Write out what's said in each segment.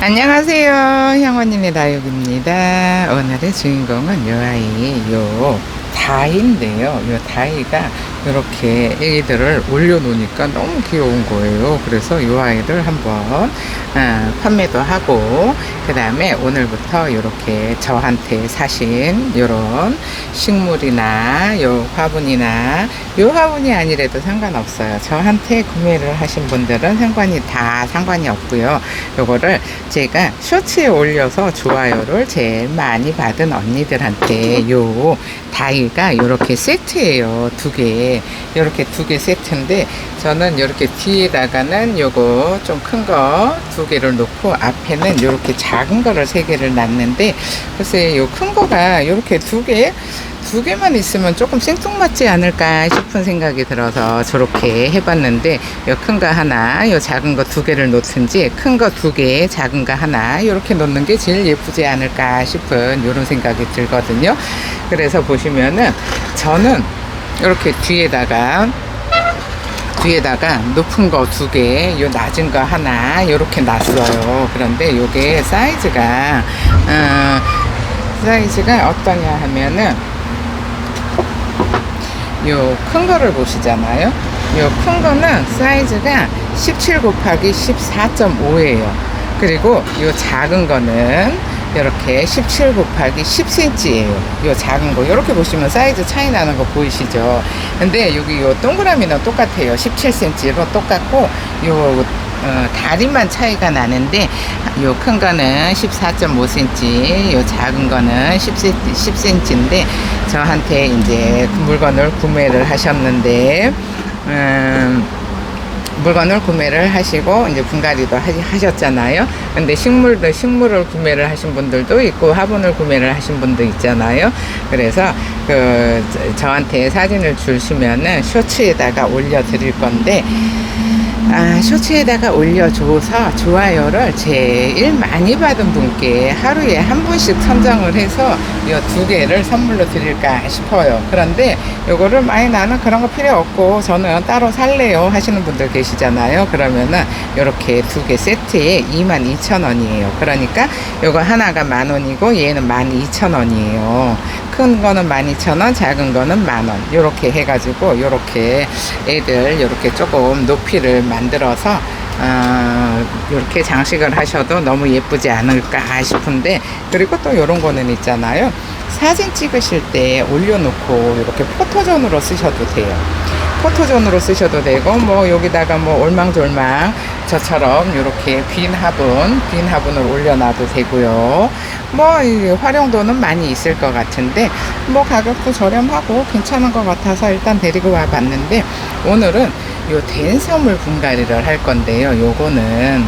안녕하세요. 향원님의 다육입니다. 오늘의 주인공은 요 아이, 요 다이인데요. 요 다이가 이렇게 애기들을 올려놓으니까 너무 귀여운 거예요. 그래서 요 아이를 한번 아, 판매도 하고 그 다음에 오늘부터 이렇게 저한테 사신 요런 식물이나 요 화분이나 요 화분이 아니래도 상관없어요. 저한테 구매를 하신 분들은 상관이 다 상관이 없고요. 요거를 제가 쇼츠에 올려서 좋아요를 제일 많이 받은 언니들한테 요 다이가 요렇게 세트예요. 두 개. 요렇게 두 개 세트인데 저는 요렇게 뒤에다가는 요거 좀 큰 거 두 개를 놓고 앞에는 요렇게 작은 거를 세 개를 놨는데 글쎄 요 큰 거가 요렇게 두 개, 두 개만 있으면 조금 생뚱맞지 않을까 싶은 생각이 들어서 저렇게 해봤는데 요 큰 거 하나, 요 작은 거 두 개를 놓든지 큰 거 두 개, 작은 거 하나 이렇게 놓는 게 제일 예쁘지 않을까 싶은 이런 생각이 들거든요. 그래서 보시면은 저는 이렇게 뒤에다가 뒤에다가 높은 거 두 개, 요 낮은 거 하나 이렇게 놨어요. 그런데 요게 사이즈가 어, 사이즈가 어떠냐 하면은 요 큰 거를 보시잖아요. 요 큰 거는 사이즈가 17 곱하기 14.5예요. 그리고 요 작은 거는 이렇게 17 곱하기 10cm예요. 요 작은 거 이렇게 보시면 사이즈 차이 나는 거 보이시죠? 근데 여기 요 동그라미는 똑같아요. 17cm로 똑같고 요 어, 다리만 차이가 나는데 요 큰 거는 14.5cm, 요 작은 거는 10cm, 10cm인데 저한테 이제 물건을 구매를 하셨는데 음, 물건을 구매를 하시고 이제 분갈이도 하- 하셨잖아요. 근데 식물도 식물을 구매를 하신 분들도 있고 화분을 구매를 하신 분도 있잖아요. 그래서 그 저- 저한테 사진을 주시면은 쇼츠에다가 올려 드릴 건데 아, 쇼츠에다가 올려줘서 좋아요를 제일 많이 받은 분께 하루에 한 분씩 선정을 해서 이 두 개를 선물로 드릴까 싶어요. 그런데 요거를 많이 나는 그런 거 필요 없고 저는 따로 살래요 하시는 분들 계시잖아요. 그러면은 요렇게 두 개 세트에 22,000원이에요. 그러니까 요거 하나가 만 원이고 얘는 12,000원이에요. 큰 거는 12,000원, 작은 거는 만 원. 요렇게 해가지고 요렇게 애들 요렇게 조금 높이를 만들어서 어, 이렇게 장식을 하셔도 너무 예쁘지 않을까 싶은데 그리고 또 이런 거는 있잖아요 사진 찍으실 때 올려놓고 이렇게 포토존으로 쓰셔도 돼요 포토존으로 쓰셔도 되고 뭐 여기다가 뭐 올망졸망 저처럼 이렇게 빈 화분 빈 화분을 올려놔도 되고요. 뭐이 활용도는 많이 있을 것 같은데 뭐 가격도 저렴하고 괜찮은 것 같아서 일단 데리고 와 봤는데 오늘은 요 댄섬을 분갈이를 할 건데요. 요거는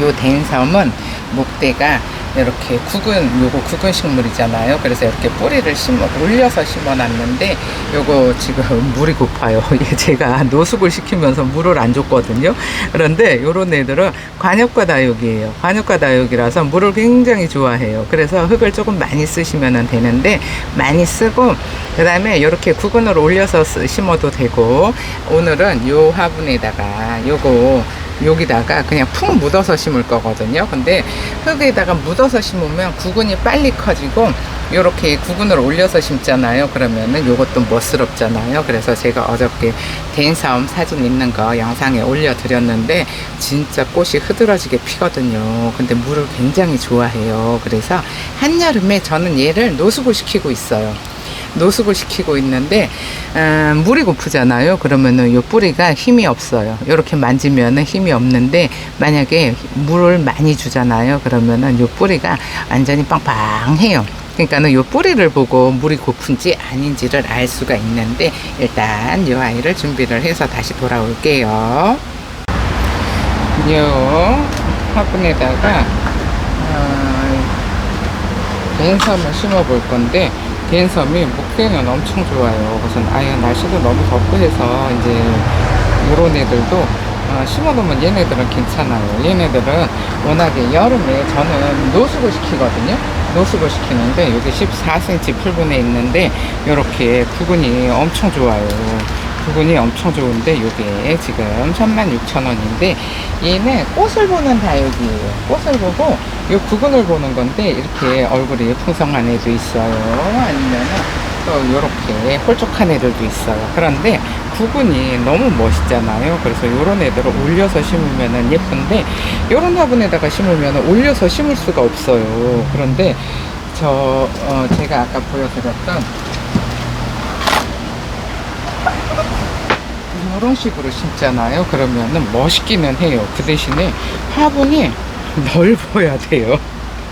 요 댄섬은 목대가 이렇게 국은 요거 국은 식물이잖아요. 그래서 이렇게 뿌리를 심어 올려서 심어 놨는데 요거 지금 물이 고파요. 이게 제가 노숙을 시키면서 물을 안 줬거든요. 그런데 요런 애들은 관엽과 다육이에요. 관엽과 다육이라서 물을 굉장히 좋아해요. 그래서 흙을 조금 많이 쓰시면 되는데 많이 쓰고 그 다음에 이렇게 구근으로 올려서 쓰- 심어도 되고 오늘은 요 화분에다가 요거 여기다가 그냥 푹 묻어서 심을 거거든요. 근데 흙에다가 묻어서 심으면 구근이 빨리 커지고 이렇게 구근을 올려서 심잖아요. 그러면은 요것도 멋스럽잖아요. 그래서 제가 어저께 댄싸움 사진 있는 거 영상에 올려드렸는데 진짜 꽃이 흐드러지게 피거든요. 근데 물을 굉장히 좋아해요. 그래서 한여름에 저는 얘를 노숙을 시키고 있어요. 노숙을 시키고 있는데 음, 물이 고프잖아요. 그러면은 요 뿌리가 힘이 없어요. 이렇게 만지면은 힘이 없는데 만약에 물을 많이 주잖아요. 그러면은 요 뿌리가 완전히 빵빵해요. 그러니까는 요 뿌리를 보고 물이 고픈지 아닌지를 알 수가 있는데 일단 요 아이를 준비를 해서 다시 돌아올게요. 요 화분에다가 어, 랜섬을 심어 볼 건데 랜섬이 목대는 엄청 좋아요. 그래서 아예 날씨도 너무 덥고 해서 이제 요런 애들도 어, 심어 놓으면 얘네들은 괜찮아요. 얘네들은 워낙에 여름에 저는 노숙을 시키거든요. 노숙을 시키는데 여기 14cm 풀분에 있는데 이렇게 구근이 엄청 좋아요. 구근이 엄청 좋은데 요게 지금 36,000원인데 얘는 꽃을 보는 다육이에요. 꽃을 보고 요 구근을 보는 건데 이렇게 얼굴이 풍성한 애도 있어요. 아니면은 또 요렇게 홀쭉한 애들도 있어요. 그런데 구근이 너무 멋있잖아요. 그래서 요런 애들을 올려서 심으면은 예쁜데 요런 화분에다가 심으면은 올려서 심을 수가 없어요. 그런데 저 어, 제가 아까 보여드렸던 이런 식으로 심잖아요. 그러면은 멋있기는 해요. 그 대신에 화분이 넓어야 돼요.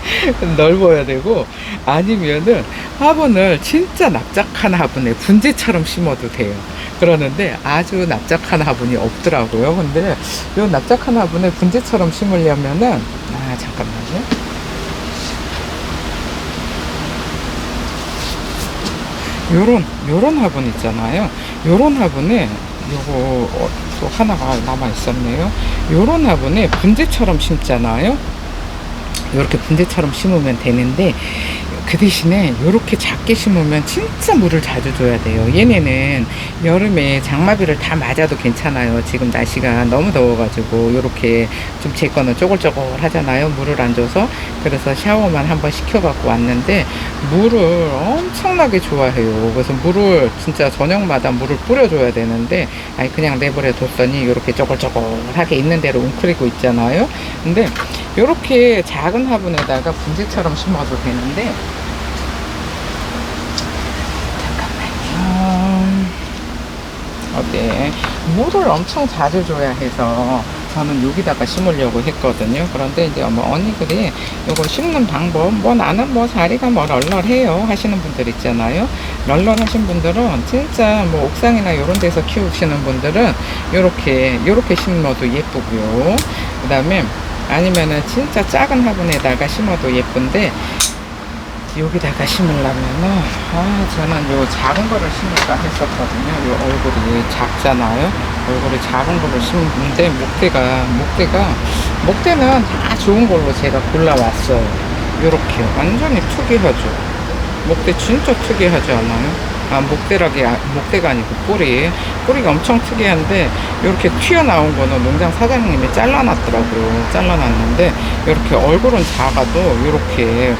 넓어야 되고 아니면은 화분을 진짜 납작한 화분에 분재처럼 심어도 돼요. 그러는데 아주 납작한 화분이 없더라고요. 근데 이 납작한 화분에 분재처럼 심으려면은 아 잠깐만요. 요런 요런 화분 있잖아요. 요런 화분에 요거 어, 또 하나가 남아 있었네요. 요런 화분에 분재처럼 심잖아요. 이렇게 분재처럼 심으면 되는데 그 대신에 이렇게 작게 심으면 진짜 물을 자주 줘야 돼요. 얘네는 여름에 장마비를 다 맞아도 괜찮아요. 지금 날씨가 너무 더워가지고 이렇게 좀 제 거는 쪼글쪼글 하잖아요. 물을 안 줘서 그래서 샤워만 한번 시켜갖고 왔는데 물을 엄청나게 좋아해요. 그래서 물을 진짜 저녁마다 물을 뿌려줘야 되는데 아니 그냥 내버려 뒀더니 이렇게 쪼글쪼글하게 있는 대로 웅크리고 있잖아요. 근데 이렇게 작은 화분에다가 분재처럼 심어도 되는데 잠깐만요. 어때? 물을 엄청 자주 줘야 해서 저는 여기다가 심으려고 했거든요. 그런데 이제 뭐 언니들이 이거 심는 방법, 뭐 나는 뭐 자리가 뭐 널널해요 하시는 분들 있잖아요. 널널하신 분들은 진짜 뭐 옥상이나 이런 데서 키우시는 분들은 요렇게 요렇게 심어도 예쁘고요. 그 다음에 아니면은 진짜 작은 화분에다가 심어도 예쁜데 여기다가 심으려면은 아 저는 요 작은 거를 심을까 했었거든요. 요 얼굴이 작잖아요. 얼굴이 작은 거를 심는데 목대가 목대가 목대는 다 좋은 걸로 제가 골라왔어요. 요렇게 완전히 특이하죠. 목대 진짜 특이하지 않아요? 아, 목대락이, 아- 목대가 아니고 꼬리. 꼬리가 엄청 특이한데, 이렇게 튀어나온 거는 농장 사장님이 잘라놨더라고요. 잘라놨는데, 이렇게 얼굴은 작아도, 이렇게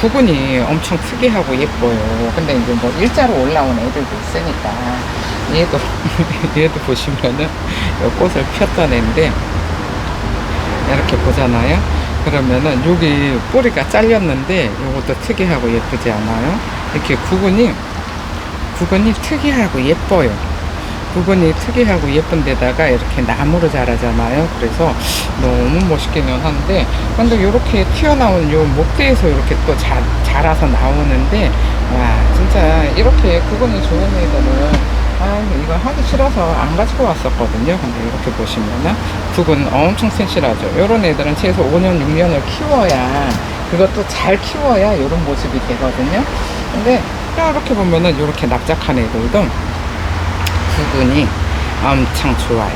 부분이 엄청 특이하고 예뻐요. 근데 이제 뭐 일자로 올라온 애들도 있으니까, 얘도, 얘도 보시면은, 이 꽃을 폈던 애인데, 이렇게 보잖아요. 그러면은 여기 뿌리가 잘렸는데 이것도 특이하고 예쁘지 않아요? 이렇게 구근이 구근이 특이하고 예뻐요. 구근이 특이하고 예쁜 데다가 이렇게 나무로 자라잖아요. 그래서 너무 멋있기는 한데 근데 이렇게 튀어나온 요 목대에서 이렇게 또 자, 자라서 나오는데 와 진짜 이렇게 구근이 좋은 애들은 아 이거 하기 싫어서 안 가지고 왔었거든요. 근데 이렇게 보시면은 구근 엄청 센실하죠. 요런 애들은 최소 5년 6년을 키워야 그것도 잘 키워야 이런 모습이 되거든요. 근데 이렇게 보면은 이렇게 납작한 애들도 구근이 엄청 좋아요.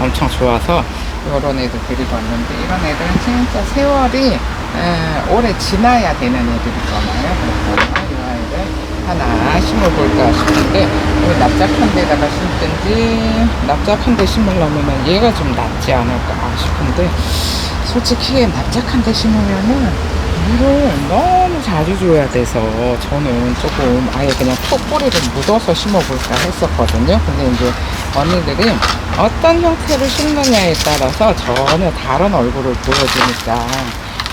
엄청 좋아서 이런 애들 데리고 왔는데 이런 애들은 진짜 세월이 에, 오래 지나야 되는 애들이잖아요. 그래서 이 아이를 하나 심어볼까 싶은데 이 납작한 데다가 심든지 납작한 데 심으려면 얘가 좀 낫지 않을까 싶은데 솔직히 납작한 데 심으면은 물을 너무 자주 줘야 돼서 저는 조금 아예 그냥 톡 뿌리를 묻어서 심어볼까 했었거든요. 근데 이제 언니들이 어떤 형태를 심느냐에 따라서 전혀 다른 얼굴을 보여주니까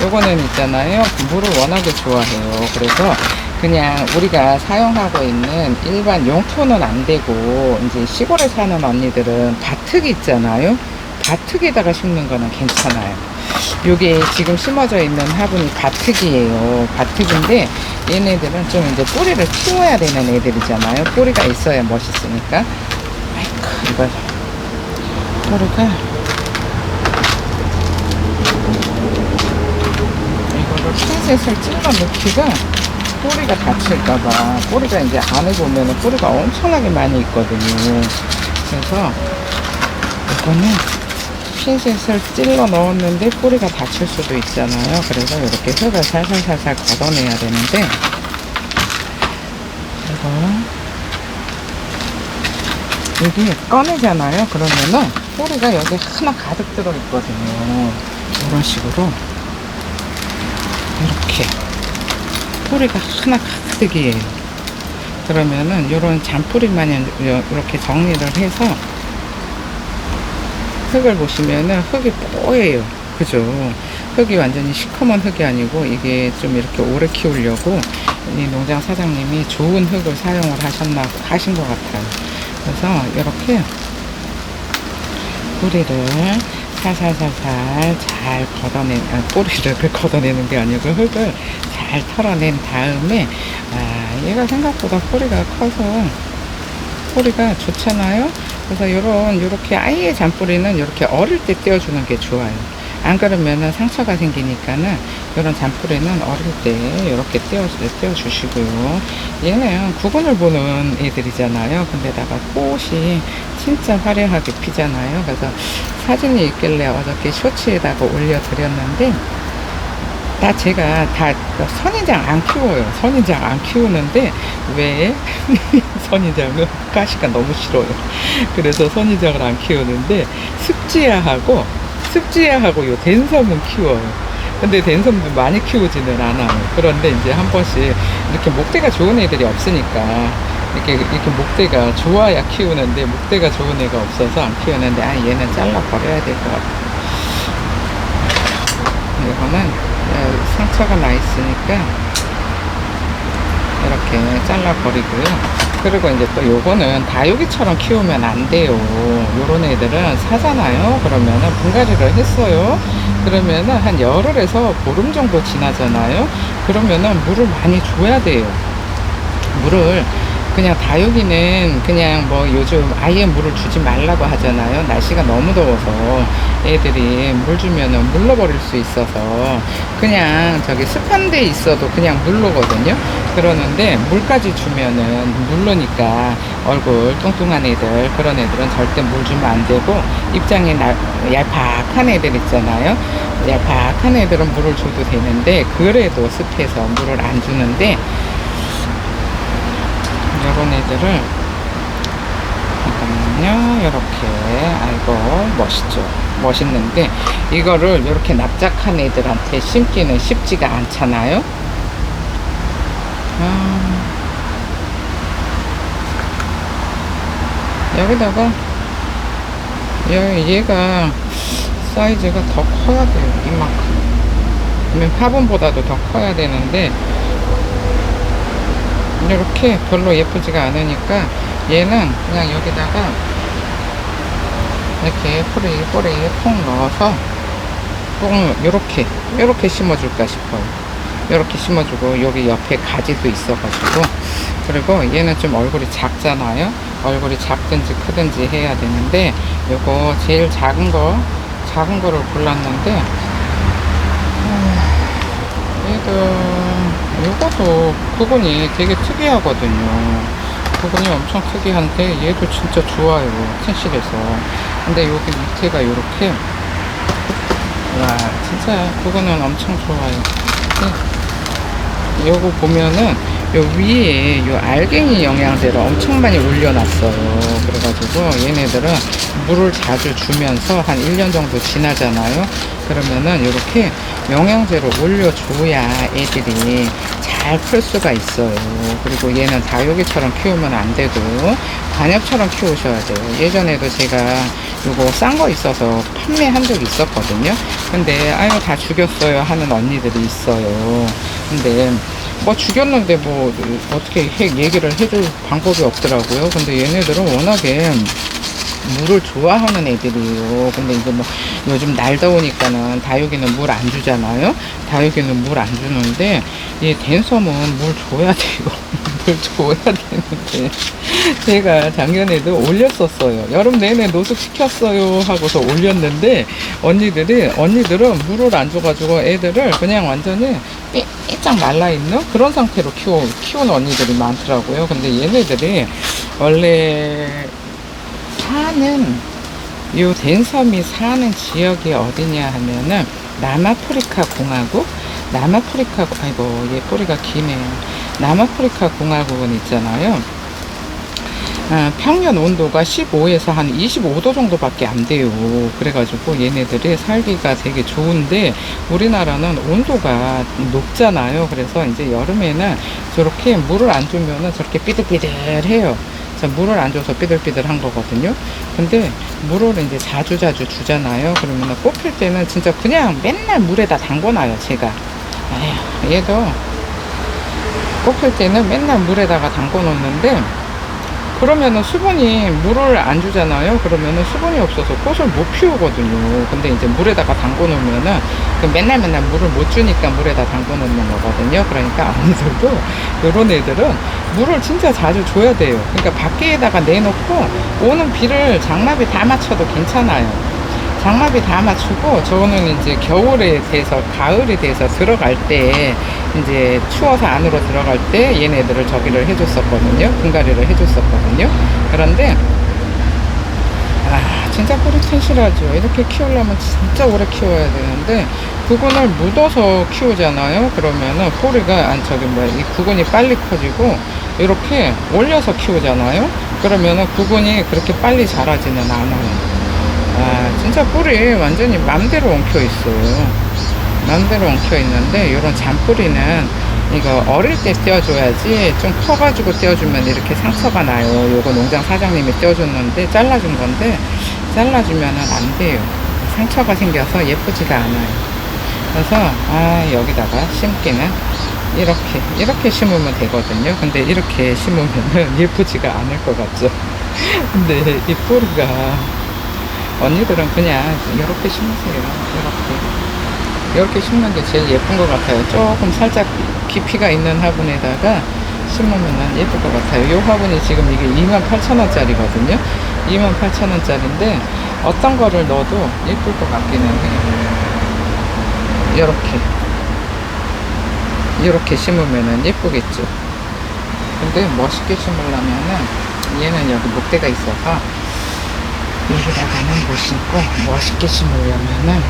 요거는 있잖아요. 물을 워낙에 좋아해요. 그래서 그냥 우리가 사용하고 있는 일반 용토는 안 되고 이제 시골에 사는 언니들은 바특 있잖아요. 바특에다가 심는 거는 괜찮아요. 요게 지금 심어져 있는 화분이 바특이에요. 바특인데 얘네들은 좀 이제 뿌리를 키워야 되는 애들이잖아요. 뿌리가 있어야 멋있으니까. 아이고 이거 뿌리가 이거를 핀셋을 찔러 넣기가 뿌리가 다칠까봐 뿌리가 이제 안에 보면은 뿌리가 엄청나게 많이 있거든요. 그래서 이거는 핀셋을 찔러 넣었는데 뿌리가 다칠 수도 있잖아요. 그래서 이렇게 흙을 살살살살 걷어내야 되는데 이거 여기 꺼내잖아요. 그러면은 뿌리가 여기 하나 가득 들어있거든요. 이런 식으로 이렇게 뿌리가 하나 가득이에요. 그러면은 이런 잔뿌리만 이렇게 정리를 해서 흙을 보시면은 흙이 뽀예요. 그죠? 흙이 완전히 시커먼 흙이 아니고 이게 좀 이렇게 오래 키우려고 이 농장 사장님이 좋은 흙을 사용을 하셨나 하신 것 같아요. 그래서 이렇게 뿌리를 살살살살 잘 걷어낸 아, 뿌리를 걷어내는 게 아니고 흙을 잘 털어낸 다음에 아, 얘가 생각보다 뿌리가 커서 뿌리가 좋잖아요. 그래서 요런 요렇게 아예 잔뿌리는 이렇게 어릴 때 떼어주는 게 좋아요. 안 그러면은 상처가 생기니까는 이런 잔뿌리는 어릴 때 이렇게 떼어 떼어주시고요. 얘는 구근을 보는 애들이잖아요. 근데다가 꽃이 진짜 화려하게 피잖아요. 그래서 사진이 있길래 어저께 쇼츠에다가 올려드렸는데 다 제가 다 선인장 안 키워요. 선인장 안 키우는데 왜 선인장은 가시가 너무 싫어요. 그래서 선인장을 안 키우는데 습지야하고 습지야하고 요 댄섬은 키워요. 근데 댄섬도 많이 키우지는 않아요. 그런데 이제 한 번씩 이렇게 목대가 좋은 애들이 없으니까 이렇게 이렇게 목대가 좋아야 키우는데 목대가 좋은 애가 없어서 안 키우는데 아 얘는 잘라 버려야 될 것 같아. 이거는 어, 상처가 나 있으니까 이렇게 잘라 버리고요. 그리고 이제 또 요거는 다육이처럼 키우면 안 돼요. 요런 애들은 사잖아요. 그러면은 분갈이를 했어요. 그러면은 한 열흘에서 보름 정도 지나잖아요. 그러면은 물을 많이 줘야 돼요. 물을 그냥 다육이는 그냥 뭐 요즘 아예 물을 주지 말라고 하잖아요. 날씨가 너무 더워서 애들이 물 주면은 물러버릴 수 있어서 그냥 저기 습한 데 있어도 그냥 물르거든요. 그러는데 물까지 주면은 물르니까 얼굴 뚱뚱한 애들 그런 애들은 절대 물 주면 안 되고 입장이 날, 얄팍한 애들 있잖아요. 얄팍한 애들은 물을 줘도 되는데 그래도 습해서 물을 안 주는데 요런 애들을 잠깐만요. 이렇게. 아이고 멋있죠. 멋있는데 이거를 이렇게 납작한 애들한테 심기는 쉽지가 않잖아요. 아, 여기다가 얘, 얘가 사이즈가 더 커야 돼요. 이만큼. 화분보다도 더 커야 되는데 이렇게 별로 예쁘지가 않으니까 얘는 그냥 여기다가 이렇게 뿌리 뿌리에 통 넣어서 똥 요렇게 요렇게 심어줄까 싶어요. 요렇게 심어주고 여기 옆에 가지도 있어가지고. 그리고 얘는 좀 얼굴이 작잖아요. 얼굴이 작든지 크든지 해야 되는데 요거 제일 작은 거 작은 거를 골랐는데 얘도 요것도 부분이 되게 특이하거든요. 부분이 엄청 특이한데 얘도 진짜 좋아요 텐실에서. 근데 여기 밑에가 이렇게. 와 진짜 그거는 엄청 좋아요. 네. 요거 보면은 요 위에 요 알갱이 영양제를 엄청 많이 올려놨어요 그래가지고 얘네들은 물을 자주 주면서 한 1년 정도 지나잖아요 그러면은 이렇게 영양제를 올려줘야 애들이 잘 클 수가 있어요. 그리고 얘는 다육이처럼 키우면 안 되고 관엽처럼 키우셔야 돼요. 예전에도 제가 이거 싼 거 있어서 판매한 적이 있었거든요. 근데 아유 다 죽였어요 하는 언니들이 있어요. 근데 뭐 죽였는데 뭐 어떻게 해, 얘기를 해줄 방법이 없더라고요. 근데 얘네들은 워낙에 물을 좋아하는 애들이에요. 근데 이제 뭐 요즘 날 더우니까는 다육이는 물 안 주잖아요. 다육이는 물 안 주는데 이 댄섬은 물 줘야 돼요. 물 줘야 되는데 제가 작년에도 올렸었어요. 여름 내내 노숙 시켰어요 하고서 올렸는데 언니들이 언니들은 물을 안 줘가지고 애들을 그냥 완전히 삐짝 말라 있는 그런 상태로 키워 키우는 언니들이 많더라고요. 근데 얘네들이 원래 사는 요 댄섬이 사는 지역이 어디냐 하면은 남아프리카 공화국 남아프리카 아이고 얘 꼬리가 기네요 남아프리카 공화국은 있잖아요 어, 평년 온도가 15에서 한 25도 정도밖에 안 돼요. 그래가지고 얘네들이 살기가 되게 좋은데 우리나라는 온도가 높잖아요. 그래서 이제 여름에는 저렇게 물을 안 주면은 저렇게 삐들삐들해요. 자, 물을 안 줘서 삐들삐들한 거거든요. 근데 물을 이제 자주 자주 주잖아요. 그러면 뽑힐 때는 진짜 그냥 맨날 물에다 담궈놔요. 제가. 에휴, 얘도 뽑힐 때는 맨날 물에다가 담궈 놓는데 그러면은 수분이 물을 안 주잖아요. 그러면은 수분이 없어서 꽃을 못 피우거든요. 근데 이제 물에다가 담궈 놓으면은 그 맨날 맨날 물을 못 주니까 물에다 담궈 놓는 거거든요. 그러니까 아무들도 이런 애들은 물을 진짜 자주 줘야 돼요. 그러니까 밖에다가 내놓고 오는 비를 장마비 다 맞춰도 괜찮아요. 장마비 다 맞추고 저는 이제 겨울에 돼서 가을이 돼서 들어갈 때 이제 추워서 안으로 들어갈 때 얘네들을 저기를 해줬었거든요. 분갈이를 해줬었거든요. 그런데 아 진짜 뿌리 튼실하죠. 이렇게 키우려면 진짜 오래 키워야 되는데 구근을 묻어서 키우잖아요. 그러면은 뿌리가 안 저기 뭐야 이 구근이 빨리 커지고 이렇게 올려서 키우잖아요. 그러면은 구근이 그렇게 빨리 자라지는 않아요 아, 진짜 뿌리 완전히 맘대로 엉켜 있어요. 맘대로 엉켜 있는데, 이런 잔뿌리는 이거 어릴 때 떼어줘야지 좀 커가지고 떼어주면 이렇게 상처가 나요. 요거 농장 사장님이 떼어줬는데, 잘라준 건데, 잘라주면은 안 돼요. 상처가 생겨서 예쁘지가 않아요. 그래서, 아, 여기다가 심기는 이렇게, 이렇게 심으면 되거든요. 근데 이렇게 심으면은 예쁘지가 않을 것 같죠. 근데 이 뿌리가 언니들은 그냥 이렇게 심으세요. 이렇게. 이렇게 심는 게 제일 예쁜 것 같아요. 조금 살짝 깊이가 있는 화분에다가 심으면 예쁠 것 같아요. 이 화분이 지금 이게 28,000원짜리거든요. 28,000원짜리인데 어떤 거를 넣어도 예쁠 것 같기는 해요. 이렇게. 이렇게 심으면 예쁘겠죠. 근데 멋있게 심으려면은 얘는 여기 목대가 있어서 여기다가는 못 심고 멋있게 심으려면은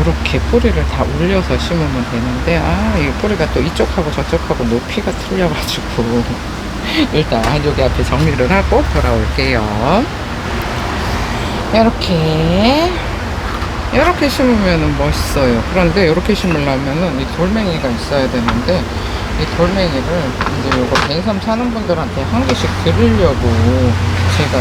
이렇게 뿌리를 다 올려서 심으면 되는데 아이 뿌리가 또 이쪽하고 저쪽하고 높이가 틀려가지고. 일단 여기 앞에 정리를 하고 돌아올게요. 이렇게. 이렇게 심으면 멋있어요. 그런데 이렇게 심으려면은 이 돌멩이가 있어야 되는데 이 돌멩이를 이제 요거 벤섬 사는 분들한테 한 개씩 드리려고 제가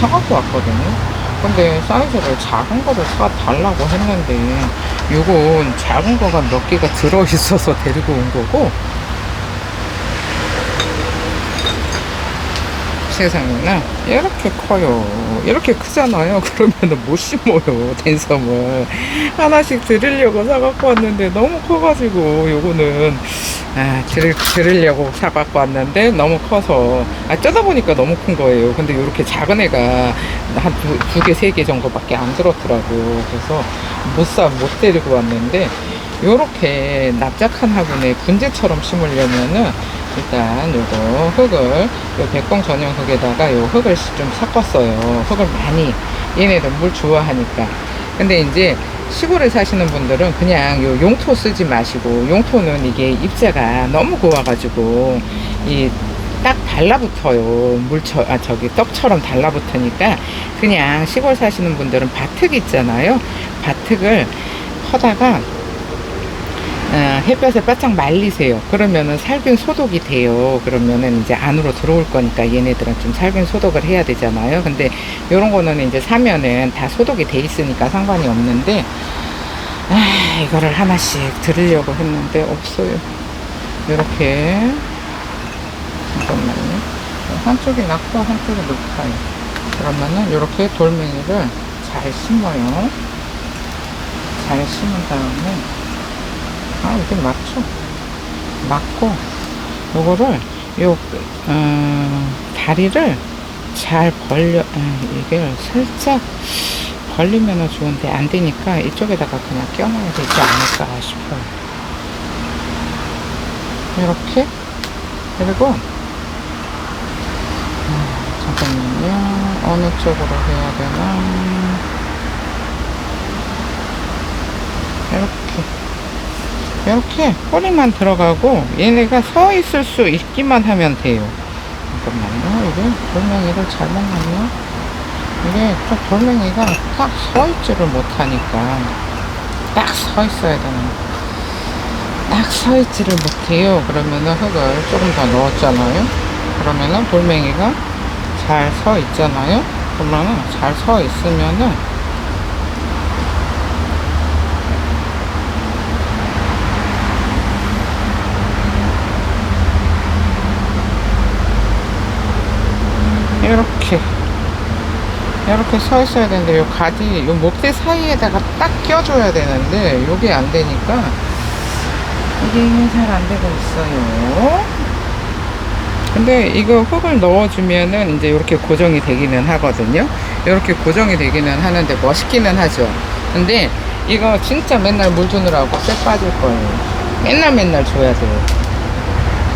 사갖고 왔거든요. 근데 사이즈를 작은 거를 사달라고 했는데 요건 작은 거가 몇 개가 들어있어서 데리고 온 거고 세상에나 이렇게 커요. 이렇게 크잖아요. 그러면은 못 심어요. 댄섬을 하나씩 드리려고 사갖고 왔는데 너무 커가지고 요거는 아, 들, 들으려고 사갖고 왔는데 너무 커서 아, 쪄다 보니까 너무 큰 거예요. 근데 이렇게 작은 애가 한 두, 두 개, 세 개 정도밖에 안 들었더라고요. 그래서 못 사, 못 데리고 왔는데 요렇게 납작한 화분에 분재처럼 심으려면은 일단 요거 흙을 요 백봉 전용 흙에다가 요 흙을 좀 섞었어요. 흙을 많이 얘네들 물 좋아하니까. 근데 이제 시골에 사시는 분들은 그냥 요 용토 쓰지 마시고 용토는 이게 입자가 너무 고와가지고 이 딱 달라붙어요 물처 아 저기 떡처럼 달라붙으니까 그냥 시골 사시는 분들은 밭흙 있잖아요 밭흙을 퍼다가 어, 햇볕에 바짝 말리세요. 그러면은 살균 소독이 돼요. 그러면은 이제 안으로 들어올 거니까 얘네들은 좀 살균 소독을 해야 되잖아요. 근데 요런 거는 이제 사면은 다 소독이 돼 있으니까 상관이 없는데, 아, 이거를 하나씩 들으려고 했는데 없어요. 요렇게. 잠깐만요. 한쪽이 낮고 한쪽이 높아요. 그러면은 요렇게 돌멩이를 잘 심어요. 잘 심은 다음에 아 이게 맞죠? 맞고 요거를 요 음, 다리를 잘 벌려 아, 이게 살짝 벌리면 좋은데 안 되니까 이쪽에다가 그냥 껴놔야 되지 않을까 싶어요. 이렇게. 그리고 음, 잠깐만요. 어느 쪽으로 해야 되나 이렇게 뿌리만 들어가고 얘네가 서 있을 수 있기만 하면 돼요 잠깐만요. 이게 돌멩이를 잘못 놨나? 이게 좀 돌멩이가 딱 서 있지를 못하니까 딱 서 있어야 되는 딱 서 있지를 못해요. 그러면은 흙을 조금 더 넣었잖아요. 그러면은 돌멩이가 잘 서 있잖아요. 그러면은 잘 서 있으면은 이렇게 이렇게 서 있어야 되는데 요 가지 요 목대 사이에다가 딱 껴줘야 되는데 요게 안 되니까. 이게 잘 안 되고 있어요. 근데 이거 흙을 넣어주면은 이제 이렇게 고정이 되기는 하거든요. 이렇게 고정이 되기는 하는데 멋있기는 하죠. 근데 이거 진짜 맨날 물 주느라고 쇠 빠질 거예요. 맨날 맨날 줘야 돼요.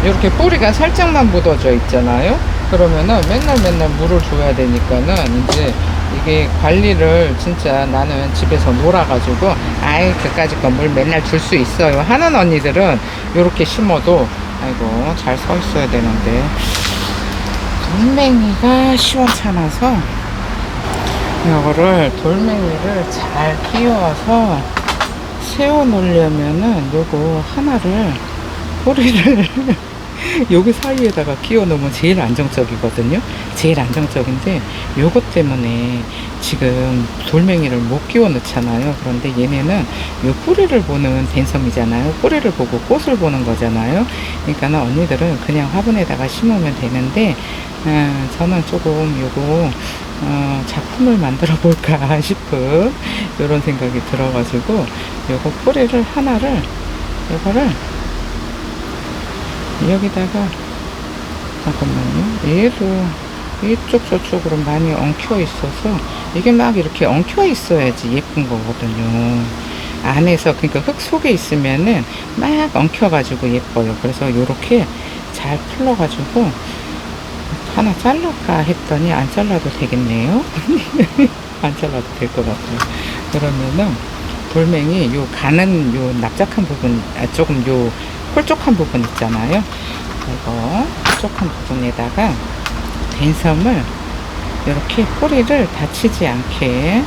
이렇게 뿌리가 살짝만 묻어져 있잖아요. 그러면은 맨날 맨날 물을 줘야 되니까는 이제 이게 관리를 진짜 나는 집에서 놀아가지고 아이 그까짓 건물 맨날 줄 수 있어요. 하는 언니들은 이렇게 심어도 아이고 잘 서 있어야 되는데. 돌멩이가 시원찮아서 이거를 돌멩이를 잘 끼워서 세워 놓으려면은 요거 하나를 꼬리를 여기 사이에다가 끼워 놓으면 제일 안정적이거든요. 제일 안정적인데 요것 때문에 지금 돌멩이를 못 끼워 넣잖아요. 그런데 얘네는 요 뿌리를 보는 댄섬이잖아요. 뿌리를 보고 꽃을 보는 거잖아요. 그러니까는 언니들은 그냥 화분에다가 심으면 되는데 어, 저는 조금 요거 어, 작품을 만들어 볼까 싶은 이런 생각이 들어가지고 요거 뿌리를 하나를 요거를 여기다가 잠깐만요. 얘도 이쪽 저쪽으로 많이 엉켜 있어서 이게 막 이렇게 엉켜 있어야지 예쁜 거거든요. 안에서 그러니까 흙 속에 있으면은 막 엉켜 가지고 예뻐요. 그래서 요렇게 잘 풀러 가지고 하나 잘랄까 했더니 안 잘라도 되겠네요. 안 잘라도 될 것 같아요. 그러면은 돌멩이 요 가는 요 납작한 부분 아, 조금 요 홀쭉한 부분 있잖아요. 이거 홀쭉한 부분에다가 댄섬을 이렇게 뿌리를 다치지 않게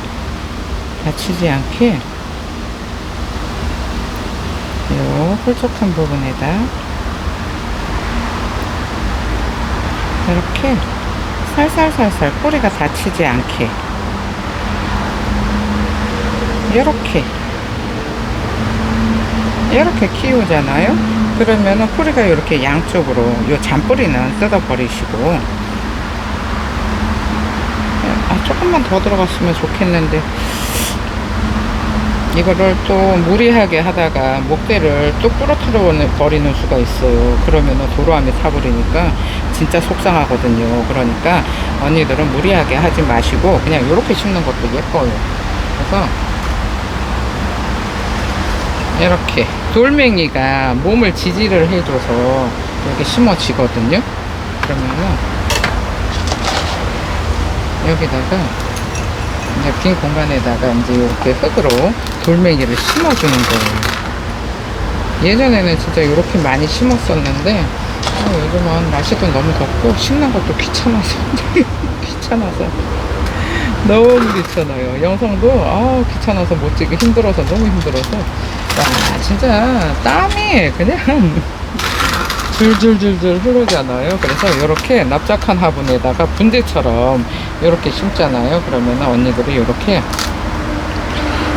다치지 않게 요 홀쭉한 부분에다 이렇게 살살살살 뿌리가 다치지 않게 이렇게 이렇게 키우잖아요. 그러면은 뿌리가 이렇게 양쪽으로 요 잔뿌리는 뜯어버리시고 아 조금만 더 들어갔으면 좋겠는데 이거를 또 무리하게 하다가 목대를 뚝 부러뜨려 버리는 수가 있어요. 그러면은 도로함이 타버리니까 진짜 속상하거든요. 그러니까 언니들은 무리하게 하지 마시고 그냥 이렇게 심는 것도 예뻐요. 그래서 이렇게 돌멩이가 몸을 지지를 해줘서 이렇게 심어지거든요. 그러면은 여기다가 이제 빈 공간에다가 이제 이렇게 흙으로 돌멩이를 심어주는 거예요. 예전에는 진짜 이렇게 많이 심었었는데 아, 요즘은 날씨도 너무 덥고 심는 것도 귀찮아서 귀찮아서 너무 귀찮아요. 영상도 아 귀찮아서 못 찍기 힘들어서 너무 힘들어서 와 진짜 땀이 그냥 줄줄줄줄 흐르잖아요. 그래서 이렇게 납작한 화분에다가 분대처럼 이렇게 심잖아요. 그러면 언니들이 이렇게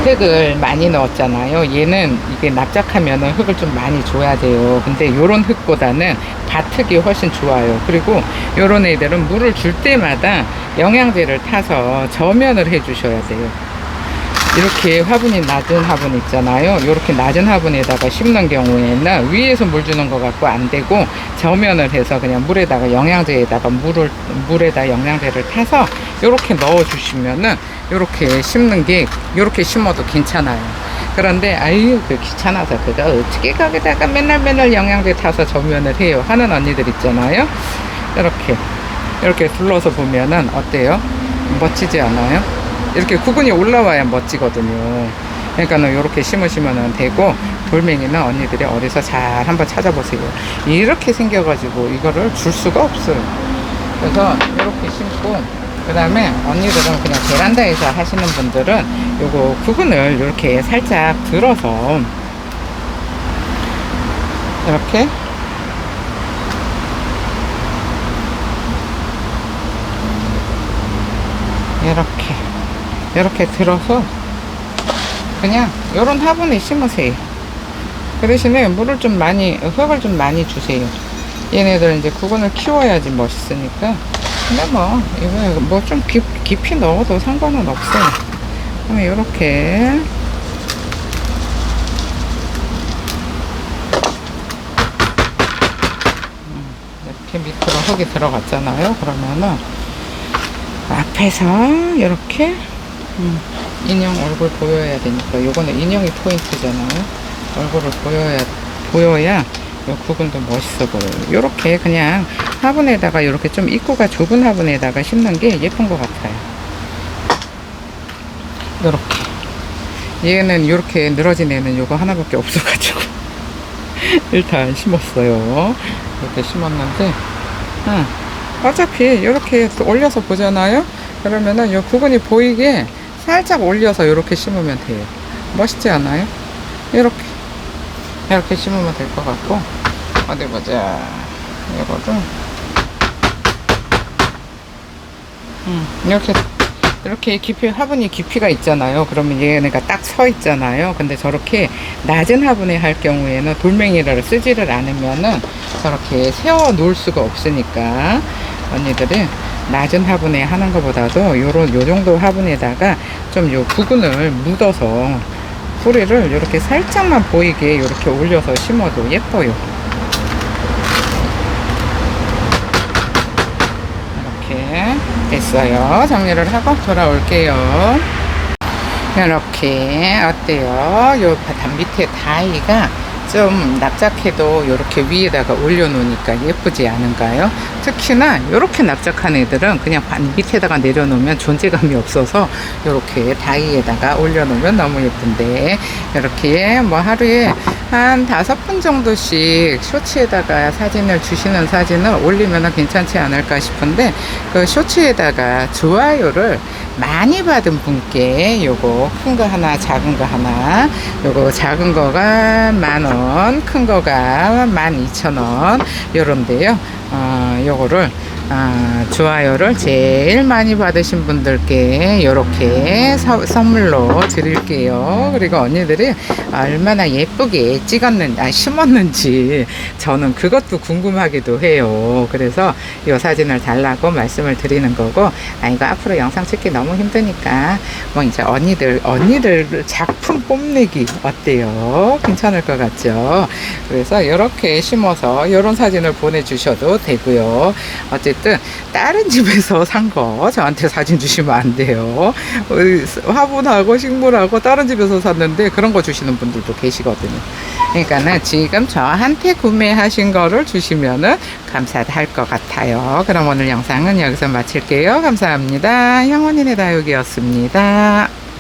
흙을 많이 넣었잖아요. 얘는 이게 납작하면은 흙을 좀 많이 줘야 돼요. 근데 요런 흙보다는 밭흙이 훨씬 좋아요. 그리고 요런 애들은 물을 줄 때마다 영양제를 타서 저면을 해 주셔야 돼요. 이렇게 화분이 낮은 화분 있잖아요. 이렇게 낮은 화분에다가 심는 경우에는 위에서 물 주는 것 같고 안 되고 저면을 해서 그냥 물에다가 영양제에다가 물을 물에다 영양제를 타서 이렇게 넣어 주시면은 이렇게 심는 게 이렇게 심어도 괜찮아요. 그런데 아유 그 귀찮아서 그거 어떻게 거기다가 맨날 맨날 영양제 타서 저면을 해요 하는 언니들 있잖아요. 이렇게 이렇게 둘러서 보면은 어때요? 멋지지 않아요? 이렇게 구근이 올라와야 멋지거든요. 그러니까는 이렇게 심으시면 되고 돌멩이는 언니들이 어디서 잘 한번 찾아보세요. 이렇게 생겨가지고 이거를 줄 수가 없어요. 그래서 이렇게 심고 그 다음에 언니들은 그냥 베란다에서 하시는 분들은 요거 부분을 이렇게 살짝 들어서 이렇게 이렇게 이렇게 들어서 그냥 요런 화분에 심으세요. 그 대신에 물을 좀 많이 흙을 좀 많이 주세요. 얘네들 이제 구근을 키워야지 멋있으니까. 근데 뭐 이거 뭐 좀 깊이 넣어도 상관은 없어요. 그러면 요렇게. 음, 이렇게 밑으로 흙이 들어갔잖아요. 그러면은 앞에서 이렇게 음, 인형 얼굴 보여야 되니까 요거는 인형이 포인트잖아요. 얼굴을 보여야 보여야 요 구근도 멋있어 보여요. 요렇게 그냥 화분에다가 요렇게 좀 입구가 좁은 화분에다가 심는 게 예쁜 것 같아요. 요렇게. 얘는 요렇게 늘어진 애는 요거 하나밖에 없어가지고 일단 심었어요. 이렇게 심었는데 응. 어차피 이렇게 올려서 보잖아요? 그러면은 요 부분이 보이게 살짝 올려서 이렇게 심으면 돼요. 멋있지 않아요? 이렇게. 이렇게 심으면 될 것 같고. 어디 보자. 이거를 음, 이렇게 이렇게 깊이 화분이 깊이가 있잖아요. 그러면 얘네가 딱 서 있잖아요. 근데 저렇게 낮은 화분에 할 경우에는 돌멩이를 쓰지를 않으면은 저렇게 세워 놓을 수가 없으니까. 언니들이 낮은 화분에 하는 것보다도 요런 요 정도 화분에다가 좀 요 부근을 묻어서 뿌리를 이렇게 살짝만 보이게 이렇게 올려서 심어도 예뻐요. 이렇게 됐어요. 정리를 하고 돌아올게요. 이렇게 어때요? 요 바닥 밑에 다이가 좀 납작해도 이렇게 위에다가 올려놓으니까 예쁘지 않은가요? 특히나 이렇게 납작한 애들은 그냥 반 밑에다가 내려놓으면 존재감이 없어서 이렇게 다이에다가 올려놓으면 너무 예쁜데 이렇게 뭐 하루에 한 다섯 분 정도씩 쇼츠에다가 사진을 주시는 사진을 올리면 괜찮지 않을까 싶은데 그 쇼츠에다가 좋아요를 많이 받은 분께 요거 큰 거 하나 작은 거 하나. 요거 작은 거가 만원 큰 거가 만 이천 원. 요런데요. 어, 요거를 아, 좋아요를 제일 많이 받으신 분들께 이렇게 선물로 드릴게요. 그리고 언니들이 얼마나 예쁘게 찍었는지, 아, 심었는지 저는 그것도 궁금하기도 해요. 그래서 이 사진을 달라고 말씀을 드리는 거고, 아, 이거 앞으로 영상 찍기 너무 힘드니까, 뭐 이제 언니들, 언니들 작품 뽐내기 어때요? 괜찮을 것 같죠? 그래서 이렇게 심어서 이런 사진을 보내주셔도 되고요. 어쨌든 다른 집에서 산 거 저한테 사진 주시면 안 돼요. 어, 화분하고 식물하고 다른 집에서 샀는데 그런 거 주시는 분들도 계시거든요. 그러니까는 지금 저한테 구매하신 거를 주시면은 감사할 것 같아요. 그럼 오늘 영상은 여기서 마칠게요. 감사합니다. 형원인의 다육이었습니다.